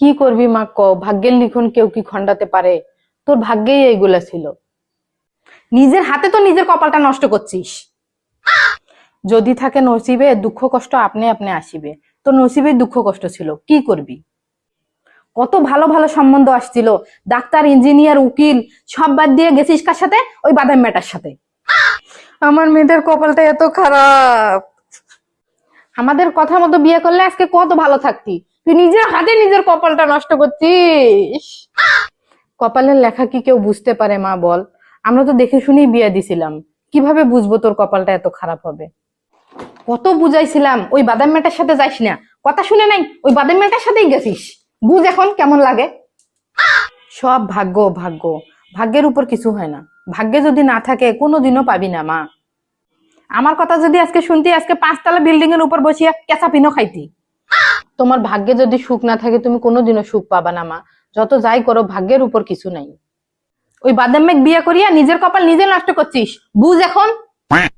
কি করবি মা ক ভাগ্যের লিখন কেউ কি খণ্ডাতে পারে? তোর ভাগ্যেই এইগুলা ছিল। নিজের হাতে তো নিজের কপালটা নষ্ট করছিস। যদি থাকে নসিবে দুঃখ কষ্ট আপনি আপনি আসিবে। তো নসিবে দুঃখ কষ্ট ছিল। কি করবি? কত ভালো ভালো সম্বন্ধ আসছিল। ডাক্তার ইঞ্জিনিয়ার উকিল সব বাদ দিয়ে গেছিস কার সাথে? ওই বাদাম মেটার সাথে। আমার মেয়েদের কপালটা এত খারাপ। আমাদের কথা মতো বিয়ে করলে আজকে কত ভালো থাকতি। তুই নিজের হাতে নিজের কপালটা নষ্ট করছিস। কপালের লেখা কি কেউ বুঝতে পারে, মা, বল? আমরা তো দেখে শুনেই বিয়ে দিছিলাম। কীভাবে বুঝব তোর কপালটা এত খারাপ হবে? কত বুঝাইছিলাম, ওই বাদাম মেটার সাথে যাইস না। কথা শুনে নাই, ওই বাদাম মেটার সাথেই গেছিস। বুঝ এখন কেমন লাগে। সব ভাগ্য ভাগ্য। ভাগ্যের উপর কিছু হয় না। ভাগ্যে যদি না থাকে, কোনোদিনও পাবি না, মা। আমার কথা যদি আজকে শুনতি, আজকে পাঁচতলা বিল্ডিং এর উপর বসিয়া কেঁচা পিনো খাইতি। তোমার ভাগ্যে যদি সুখ না থাকে, তুমি কোনোদিনও সুখ পাবা না, মা। যত যাই করো, ভাগ্যের উপর কিছু নাই। ওই বাদাম মেঘ বিয়ে করিয়া নিজের কপাল নিজে নষ্ট করছিস। বুঝ এখন?